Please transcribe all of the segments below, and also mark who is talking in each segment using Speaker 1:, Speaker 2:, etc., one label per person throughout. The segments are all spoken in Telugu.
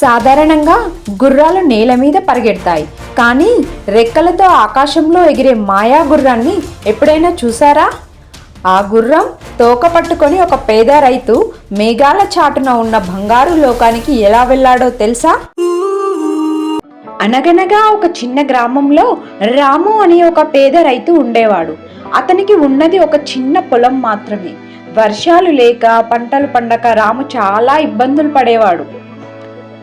Speaker 1: సాధారణంగా గుర్రాలు నేల మీద పరిగెడతాయి. కానీ రెక్కలతో ఆకాశంలో ఎగిరే మాయా గుర్రాన్ని ఎప్పుడైనా చూసారా? ఆ గుర్రం తోక పట్టుకొని ఒక పేద రైతు మేఘాల చాటున ఉన్న బంగారు లోకానికి ఎలా వెళ్ళాడో తెలుసా? అనగనగా ఒక చిన్న గ్రామంలో రాము అనే ఒక పేద రైతు ఉండేవాడు. అతనికి ఉన్నది ఒక చిన్న పొలం మాత్రమే. వర్షాలు లేక పంటలు పండక రాము చాలా ఇబ్బందులు పడేవాడు.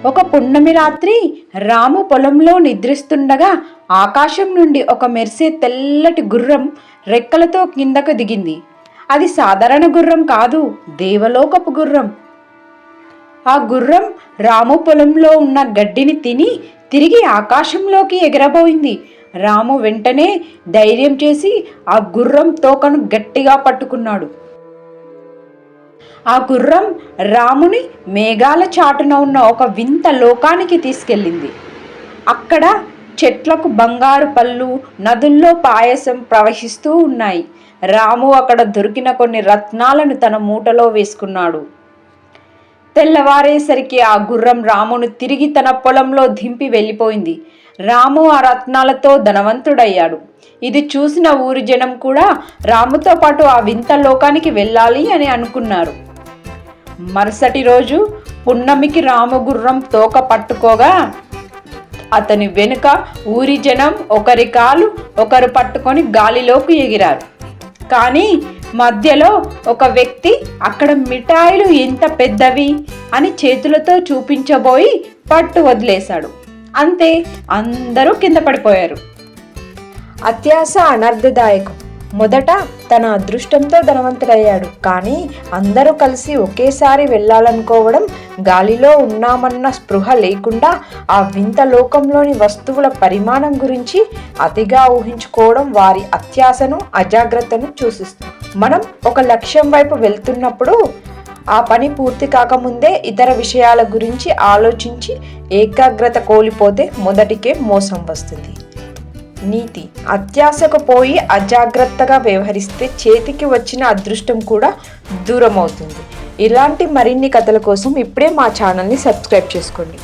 Speaker 1: ఒక పున్నమి రాత్రి రాము పొలంలో నిద్రిస్తుండగా ఆకాశం నుండి ఒక మెరిసే తెల్లటి గుర్రం రెక్కలతో కిందకు దిగింది. అది సాధారణ గుర్రం కాదు దేవలోకపు గుర్రం. ఆ గుర్రం రాము పొలంలో ఉన్న గడ్డిని తిని తిరిగి ఆకాశంలోకి ఎగరబోయింది. రాము వెంటనే ధైర్యం చేసి ఆ గుర్రం తోకను గట్టిగా పట్టుకున్నాడు. ఆ గుర్రం రాముని మేఘాల చాటున ఉన్న ఒక వింత లోకానికి తీసుకెళ్ళింది. అక్కడ చెట్లకు బంగారు పళ్ళు నదుల్లో పాయసం ప్రవహిస్తూ ఉన్నాయి. రాము అక్కడ దొరికిన కొన్ని రత్నాలను తన మూటలో వేసుకున్నాడు. తెల్లవారేసరికి ఆ గుర్రం రామును తిరిగి తన పొలంలో దింపి వెళ్ళిపోయింది. రాము ఆ రత్నాలతో ధనవంతుడయ్యాడు. ఇది చూసిన ఊరి జనం కూడా రాముతో పాటు ఆ వింత లోకానికి వెళ్ళాలి అని అనుకున్నారు. మరుసటి రోజు పున్నమికి రాము గుర్రం తోక పట్టుకోగా అతని వెనుక ఊరి జనం ఒకరి కాలు ఒకరు పట్టుకొని గాలిలోకి ఎగిరారు. కానీ మధ్యలో ఒక వ్యక్తి అక్కడ మిఠాయిలు ఎంత పెద్దవి? అని చేతులతో చూపించబోయి పట్టు వదిలేశాడు. అంతే అందరూ కింద పడిపోయారు. అత్యాస అనర్థదాయకం మొదట తన అదృష్టంతో ధనవంతుడయ్యాడు. కానీ అందరూ కలిసి ఒకేసారి వెళ్ళాలనుకోవడం గాలిలో ఉన్నామన్న స్పృహ లేకుండా ఆ వింత లోకంలోని వస్తువుల పరిమాణం గురించి అతిగా ఊహించుకోవడం వారి అత్యాసను అజాగ్రత్తను సూచిస్తుంది మనం ఒక లక్ష్యం వైపు వెళ్తున్నప్పుడు ఆ పని పూర్తి కాకముందే ఇతర విషయాల గురించి ఆలోచించి ఏకాగ్రత కోల్పోతే మొదటికే మోసం వస్తుంది. నీతి. అత్యాశకు పోయి అజాగ్రత్తగా వ్యవహరిస్తే చేతికి వచ్చిన అదృష్టం కూడా దూరం అవుతుంది ఇలాంటి మరిన్ని కథల కోసం ఇప్పుడే మా ఛానల్ని సబ్స్క్రైబ్ చేసుకోండి.